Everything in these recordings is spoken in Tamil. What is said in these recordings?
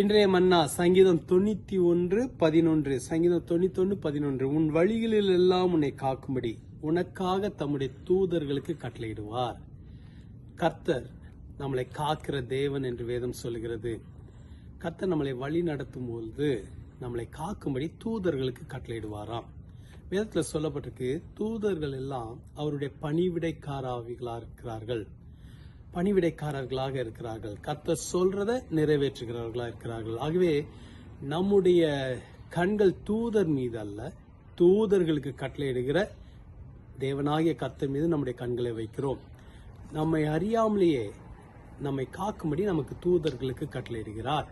இன்றைய மன்னா சங்கீதம் தொண்ணூத்தி ஒன்று பதினொன்று. சங்கீதம் தொண்ணூத்தி ஒன்று பதினொன்று. உன் வழிகளில் எல்லாம் உன்னை காக்கும்படி உனக்காக தம்முடைய தூதர்களுக்கு கட்டளையிடுவார். கர்த்தர் நம்மளை காக்கிற தேவன் என்று வேதம் சொல்கிறது கர்த்தர் நம்மளை வழி நடத்தும் பொழுது நம்மளை காக்கும்படி தூதர்களுக்கு கட்டளையிடுவாராம். வேதத்தில் சொல்லப்பட்டிருக்கு தூதர்கள் எல்லாம் அவருடைய பணிவிடைக்காராவிகளாக இருக்கிறார்கள். பணிவிடைக்காரர்களாக இருக்கிறார்கள். கத்த சொல்றத நிறைவேற்றுகிறவர்களாக இருக்கிறார்கள். ஆகவே நம்முடைய கண்கள் தூதர் மீது அல்ல தூதர்களுக்கு கட்டளையிடுகிற தேவனாகிய கர்த்தர் மீது நம்முடைய கண்களை வைக்கிறோம். நம்மை அறியாமலேயே நம்மை காக்கும்படி நமக்கு தூதர்களுக்கு கட்டளையிடுகிறார்.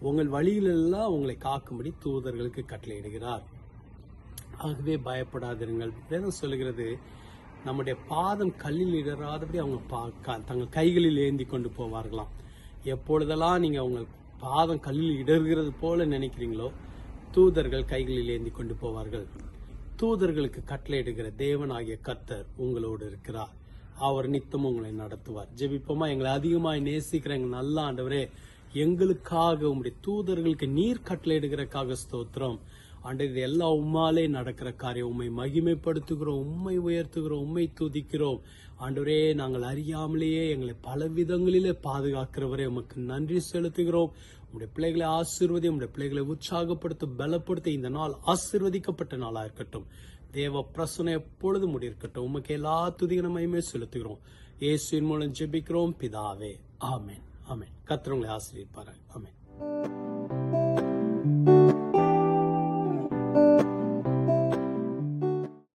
உங்கள் வழியிலெல்லாம் உங்களை காக்கும்படி தூதர்களுக்கு கட்டளையிடுகிறார். ஆகவே பயப்படாதிருங்கள். வேதம் சொல்லுகிறது நம்முடைய பாதம் கல்லில் இடராதபடி அவங்க பா- க- தங்கள் கைகளில் ஏந்தி கொண்டு போவார்களாம். எப்பொழுதெல்லாம் நீங்கள் உங்கள் பாதம் கல்லில் இடர்கிறது போல நினைக்கிறீங்களோ தூதர்கள் கைகளில் ஏந்தி கொண்டு போவார்கள். தூதர்களுக்கு கட்டளையிடுகிற தேவனாகிய கர்த்தர் உங்களோடு இருக்கிறார். அவர் நித்தம் உங்களை நடத்துவார். ஜெபிப்போமா? எங்களை அதிகமாக நேசிக்கிற எங்கள் நல்ல ஆண்டவரே எங்களுக்காக உங்களுடைய தூதர்களுக்கு நீர் கட்டளையிடுகிறக்காக ஸ்தோத்திரம். ஆண்டு இது எல்லாம் உம்மாலே நடக்கிற காரியம். உண்மை மகிமைப்படுத்துகிறோம் உண்மை உயர்த்துகிறோம் உண்மை துதிக்கிறோம். ஆண்டவரே நாங்கள் அறியாமலேயே எங்களை பல விதங்களிலே பாதுகாக்கிறவரே உமக்கு நன்றி செலுத்துகிறோம். உங்களுடைய பிள்ளைகளை ஆசீர்வதி உங்களுடைய பிள்ளைகளை உற்சாகப்படுத்த பலப்படுத்த இந்த நாள் ஆசீர்வதிக்கப்பட்ட நாளாக இருக்கட்டும். தேவ பிரசனை எப்பொழுது முடியிருக்கட்டும் உமக்கு எல்லா துதிகனமையுமே செலுத்துகிறோம். இயேசுவின் மூலம் ஜெபிக்கிறோம். பிதாவே ஆமேன். ஆமேன் கத்திரவங்களை ஆசீர்வதிப்பார்கள் ஆமேன்